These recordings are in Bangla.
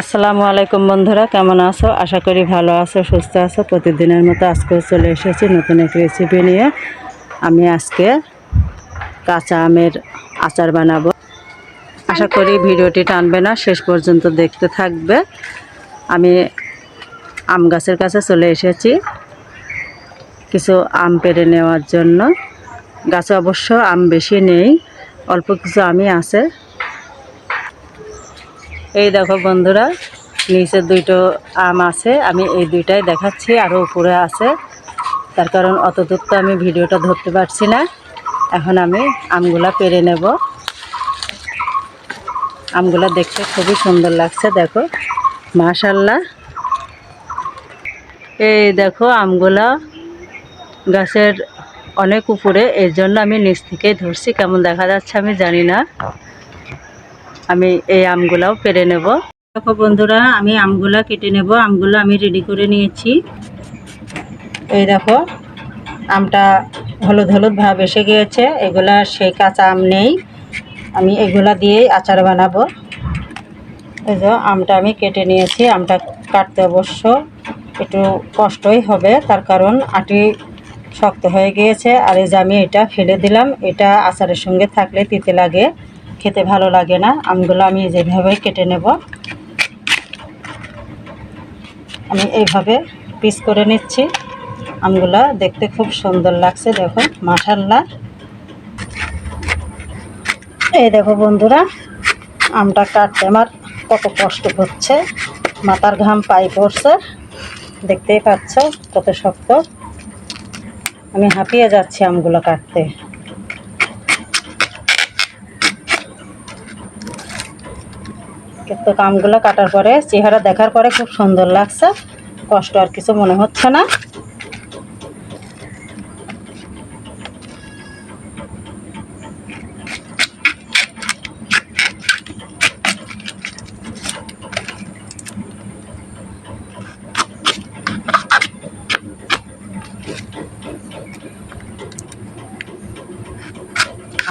আসসালামু আলাইকুম বন্ধুরা, কেমন আছো? আশা করি ভালো আছো, সুস্থ আছো। প্রতিদিনের মতো আজকেও চলে এসেছি নতুন এক রেসিপি নিয়ে। আমি আজকে কাঁচা আমের আচার বানাবো। আশা করি ভিডিওটি টানবে না, শেষ পর্যন্ত দেখতে থাকবে। আমি আম গাছের কাছে চলে এসেছি কিছু আম পেরে নেওয়ার জন্য। গাছে অবশ্য আম বেশি নেই, অল্প কিছু আমি আছে। এই দেখো বন্ধুরা, নিচে দুইটো আম আছে, আমি এই দুইটাই দেখাচ্ছি আরও উপরে আছে। তার কারণ অত দূর তো আমি ভিডিওটা ধরতে পারছি না। এখন আমি আমগুলা পেরে নেব। আমগুলা দেখতে খুবই সুন্দর লাগছে, দেখো। মাশাল্লাহ এই দেখো আমগুলা গাছের অনেক উপরে, এর জন্য আমি নিচ থেকেই ধরছি, কেমন দেখা যাচ্ছে আমি জানি না। আমি এই আমগুলাও পেরে নেব। দেখো বন্ধুরা, আমি আমগুলা কেটে নেব। আমগুলো আমি রেডি করে নিয়েছি। এই দেখো, আমটা হলুদ হলুদ ভাব এসে গিয়েছে। এগুলা সেই কাঁচা আম নেই। আমি এগুলা দিয়েই আচার বানাবো। এই যে আমটা আমি কেটে নিয়েছি। আমটা কাটতে অবশ্য একটু কষ্টই হবে। তার কারণ আটি শক্ত হয়ে গিয়েছে। আর এই যে আমি এটা ফেলে দিলাম, এটা আচারের সঙ্গে থাকলে তিতে লাগে। খেতে ভালো লাগে না। আমগুলো আমি যেভাবে কেটে নেব, আমি এইভাবে পিস করে নিচ্ছি। আমগুলো দেখতে খুব সুন্দর লাগছে দেখো মাশাল্লাহ এই দেখো বন্ধুরা, আমটা কাটতে আমার কত কষ্ট হচ্ছে। মাথার ঘাম পাই পড়ছে, দেখতেই পাচ্ছ কত শক্ত। আমি হাঁপিয়ে যাচ্ছি আমগুলো কাটতে। কিন্তু আমগুলো কাটার পরে চেহারা দেখার পরে খুব সুন্দর লাগছে। কষ্ট আর কিছু মনে হচ্ছে না।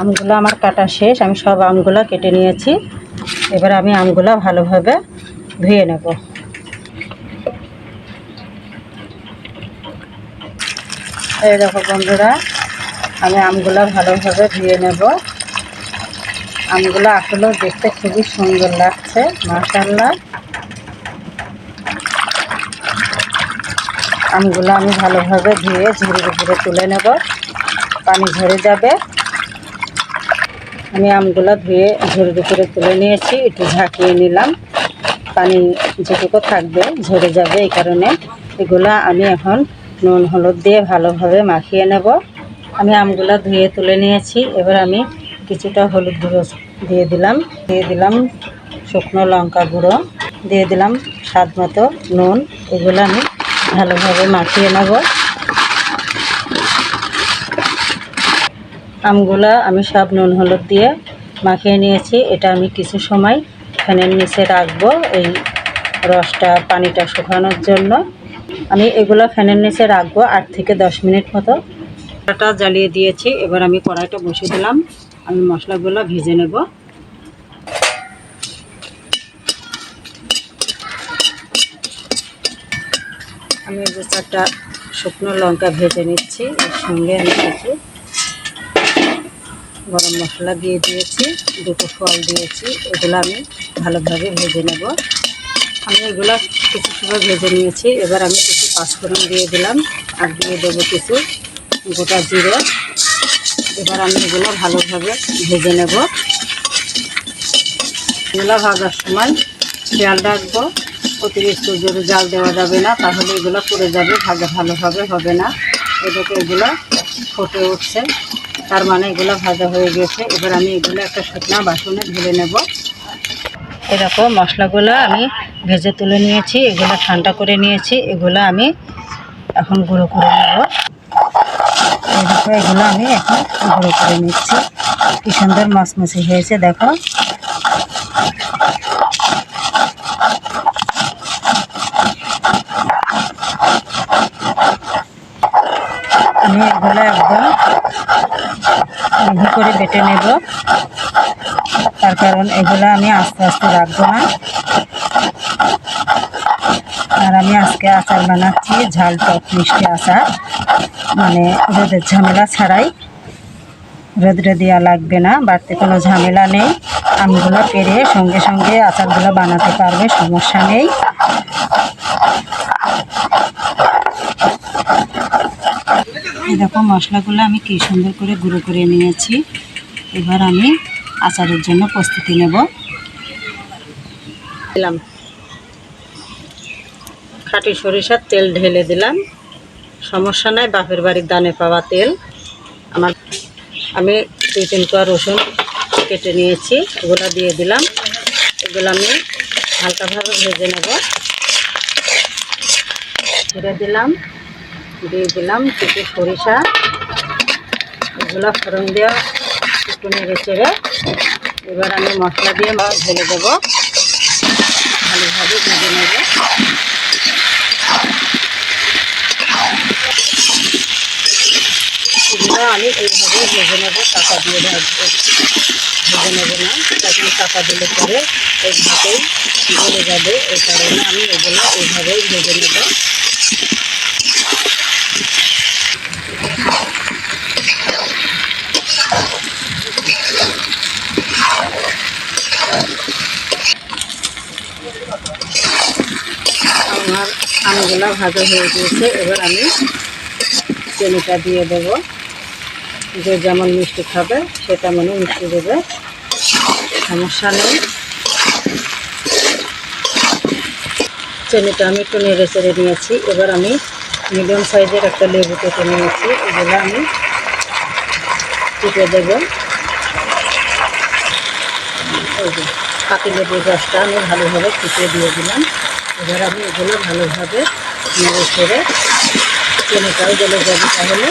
আমগুলো আমার কাটা শেষ, আমি সব আমগুলো কেটে নিয়েছি। এবার আমি আমগুলো ভালোভাবে ধুয়ে নেব। এই দেখো বন্ধুরা, আমি আমগুলো ভালোভাবে ধুয়ে নেব। আমগুলো আসলেও দেখতে খুবই সুন্দর লাগছে মাশাল্লাহ আমগুলো আমি ভালোভাবে ধুয়ে ঝুড়ির উপরে তুলে নেব। পানি ঝরে যাবে। আমি আমগুলো ধুয়ে ঝুড়ির উপরে তুলে নিয়েছি, একটু ঝাঁকিয়ে নিলাম। পানি যেটুকু থাকবে ঝরে যাবে এই কারণে। এগুলা আমি এখন নুন, হলুদ দিয়ে ভালোভাবে মাখিয়ে নেব। আমি আমগুলো ধুয়ে তুলে নিয়েছি, এবার আমি কিছুটা হলুদ গুঁড়ো দিয়ে দিলাম। দিয়ে দিলাম শুকনো লঙ্কা গুঁড়ো। দিয়ে দিলাম স্বাদ মতো নুন। এগুলো আমি ভালোভাবে মাখিয়ে নেব। আমগুলা আমি সব নুন হলুদ দিয়ে মাখিয়ে নিয়েছি। এটা আমি কিছু সময় ফ্যানের নিচে রাখব এই রসটা, পানিটা শুকানোর জন্য। আমি এগুলো ফ্যানের নিচে রাখব আট থেকে দশ মিনিট মতো। কড়াটা জ্বালিয়ে দিয়েছি, এবার আমি কড়াইটা বসিয়ে দিলাম। আমি মশলাগুলো ভেজে নেব। আমি দু চারটা শুকনো লঙ্কা ভেজে নিচ্ছি, এর সঙ্গে আমি কিছু গরম মশলা দিয়ে দিয়েছি, দুটো ফল দিয়েছি, এগুলো আমি ভালোভাবে ভেজে নেব। আমি এগুলো কিছু সময় ভেজে নিয়েছি, এবার আমি কিছু পাঁচফোড়ন দিয়ে দিলাম আর দিয়ে দেবো কিছু গোটা জিরে। এবার আমি এগুলো ভালোভাবে ভেজে নেব। এগুলো ভাজার সময় খেয়াল রাখব, অতিরিক্ত জোরে জাল দেওয়া যাবে না, তাহলে এগুলো পড়ে যাবে, ভাজা ভালোভাবে হবে না। এদিকে এগুলো ফুটে উঠছে। তার মানে এগুলো ভাজা হয়ে গেছে। এবার আমি এগুলো একটা শুকনা বাসনে ঢেলে নেব। এরকম মশলাগুলো আমি ভেজে তুলে নিয়েছি, এগুলো ঠান্ডা করে নিয়েছি, এগুলো আমি এখন গুঁড়ো করে নেব। এরকম এগুলো আমি এখন গুঁড়ো করে নিচ্ছি। কি সুন্দর মচমচি হয়েছে, দেখো। আমি এগুলো একদম মিহি করে বেটে নেব। তার কারণ এগুলো আমি আস্তে আস্তে রাখব না। আর আমি আজকে আচার বানাচ্ছি ঝাল টক মিষ্টি আচার। মানে রোদের ঝামেলা ছাড়াই। রোদরে দেওয়া লাগবে না, বাড়তে কোনো ঝামেলা নেই। আমগুলো পেরে সঙ্গে সঙ্গে আচারগুলো বানাতে পারবে, সমস্যা নেই। দেখো মশলাগুলো আমি কি সুন্দর করে গুঁড়ো করে নিয়েছি। এবার আমি আচারের জন্য প্রস্তুতি নেব। দিলাম। খাঁটি সরিষার তেল ঢেলে দিলাম। সমস্যা নাই, বাপের বাড়ির দানে পাওয়া তেল। আমার আমি দুই তিন কোয়া রসুন কেটে নিয়েছি, ওগুলো দিয়ে দিলাম। এগুলো আমি হালকাভাবে ভেজে নেব। ছেড়ে দিলাম। দিয়ে দিলাম, কিছু সরিষা এগুলো ফোড়ন দেওয়া একটু নেড়ে চেড়ে এবার আমি মশলা দিয়ে মাছ ঢেলে দেবো। ভালোভাবে ভেজে নেব। এগুলো আমি এইভাবে ভেজে নেব টাকা দিয়ে ভাজবো ভেজে নেব না তখন টাকা দিলে পরে এইভাবেই গলে যাবে, এই কারণে আমি এগুলো এইভাবেই ভেজে নেব আমার আমগুলো ভাজা হয়ে গিয়েছে। এবার আমি চিনিটা দিয়ে দেবো। যে যেমন মিষ্টি খাবে, সে তেমনই মিষ্টি দেবে। সমস্যা নেই। চিনিটা আমি একটু নেড়ে চেড়ে নিয়েছি। এবার আমি মিডিয়াম সাইজের একটা লেবু কেটে নিয়েছি। এগুলো আমি কেটে দেবো। পাতি লেবুর রসটা আমি ভালোভাবে ফুটিয়ে দিয়ে দিলাম। এবার আমি এগুলো ভালোভাবে নেড়ে ছেড়ে চিনিটাও গলে যাবে তাহলে।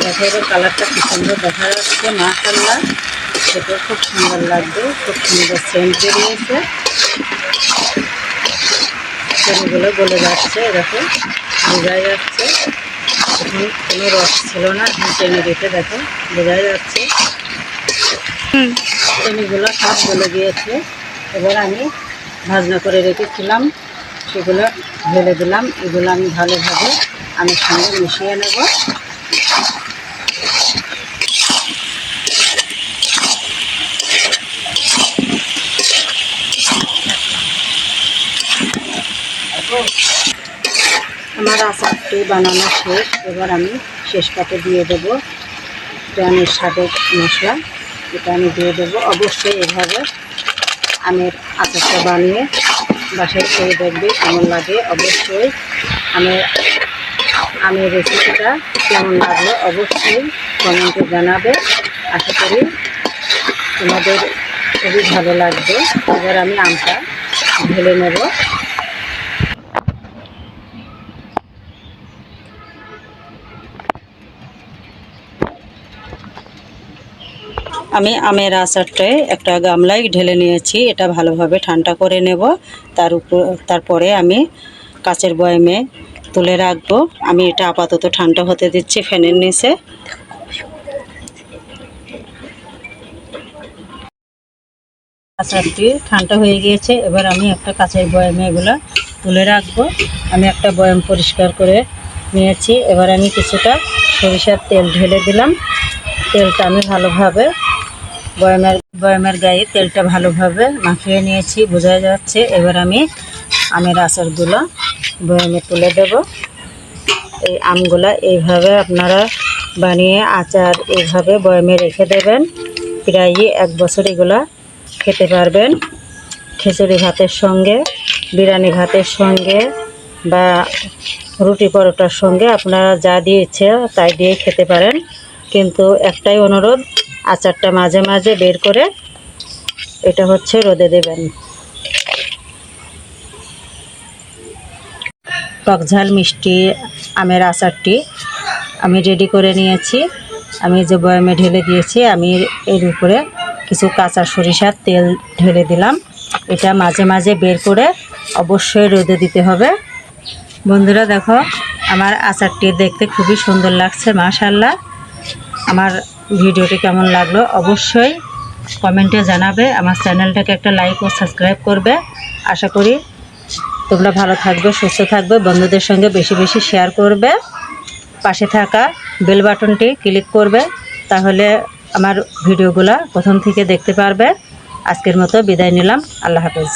দেখো এবার কালারটা কি সুন্দর দেখা যাচ্ছে না মাশাল্লাহ সেটা খুব সুন্দর লাগবে খুব সুন্দর সেন্ট বেরিয়েছে। চিনিগুলো গলে যাচ্ছে এরকম বোঝাই যাচ্ছে। এখন কোনো রস ছিল না এখন টেনে দিতে দেখো বোঝাই যাচ্ছে। চিনিগুলো সব গলে গিয়েছে। এবার আমি ভাজনা করে রেখেছিলাম, সেগুলো ঢেলে দিলাম। এগুলো আমি ভালোভাবে আমি সঙ্গে মিশিয়ে নেব। আমার আচারটি বানানো শেষ। এবার আমি শেষ পাতে দিয়ে দেব প্রাণীর স্বাদের মশলা। এটা আমি দিয়ে দেবো। অবশ্যই এভাবে আমের আচারটা বানিয়ে বাসায় করে দেখবে কেমন লাগে। অবশ্যই আমের আমের রেসিপিটা কেমন লাগল অবশ্যই কমেন্টে জানাবে। আশা করি তোমাদের খুবই ভালো লাগবে। এবার আমি আমটা ঢেলে নেব। আমি আমের আচারটায় একটা গামলায় ঢেলে নিয়েছি, এটা ভালোভাবে ঠান্ডা করে নেব। তার উপর তারপরে আমি কাচের বয়ামে তুলে রাখব। আমি এটা আপাতত ঠান্ডা হতে দিচ্ছি ফ্যানের নিচে। আচারটি ঠান্ডা হয়ে গিয়েছে, এবার আমি একটা কাঁচের বয়ামে এগুলো তুলে রাখব। আমি একটা বয়াম পরিষ্কার করে নিয়েছি। এবার আমি কিছুটা সরিষার তেল ঢেলে দিলাম। তেলটা আমি ভালোভাবে বয়ামের বয়ামের গায়ে তেলটা ভালোভাবে মাখিয়ে নিয়েছি বোঝা যাচ্ছে। এবার আমি আমের আচারগুলো বয়ামে তুলে দেব। এই আমগুলো এইভাবে আপনারা বানিয়ে আচার এইভাবে বয়ামে রেখে দেবেন। প্রায় এক বছর এগুলা খেতে পারবেন। খিচুড়ি ভাতের সঙ্গে, বিরিয়ানি ভাতের সঙ্গে বা রুটি পরোটার সঙ্গে আপনারা যা দিয়ে ইচ্ছে তাই দিয়ে খেতে পারেন। কিন্তু একটাই অনুরোধ আচারটা মাঝে মাঝে বের করে এটা হচ্ছে রোদে দেবেন। টকঝাল মিষ্টি আমের আচারটি আমি রেডি করে নিয়েছি। আমি যে বয়ামে ঢেলে দিয়েছি, আমি এর উপরে কিছু কাঁচা সরিষার তেল ঢেলে দিলাম। এটা মাঝে মাঝে বের করে অবশ্যই রোদে দিতে হবে। বন্ধুরা দেখো, আমার আচারটি দেখতে খুবই সুন্দর লাগছে মাশাল্লাহ আমার ভিডিওটি কেমন লাগল অবশ্যই কমেন্টে জানাবে, আমার চ্যানেলটাকে একটা লাইক ও সাবস্ক্রাইব করবে। আশা করি তোমরা ভালো থাকবে, সুস্থ থাকবে, বন্ধুদের সঙ্গে বেশি বেশি শেয়ার করবে। পাশে থাকা বেল বাটনটি ক্লিক করবে, তাহলে আমার ভিডিওগুলো প্রথম থেকে দেখতে পারবে। আজকের মতো বিদায় নিলাম, আল্লাহ হাফেজ।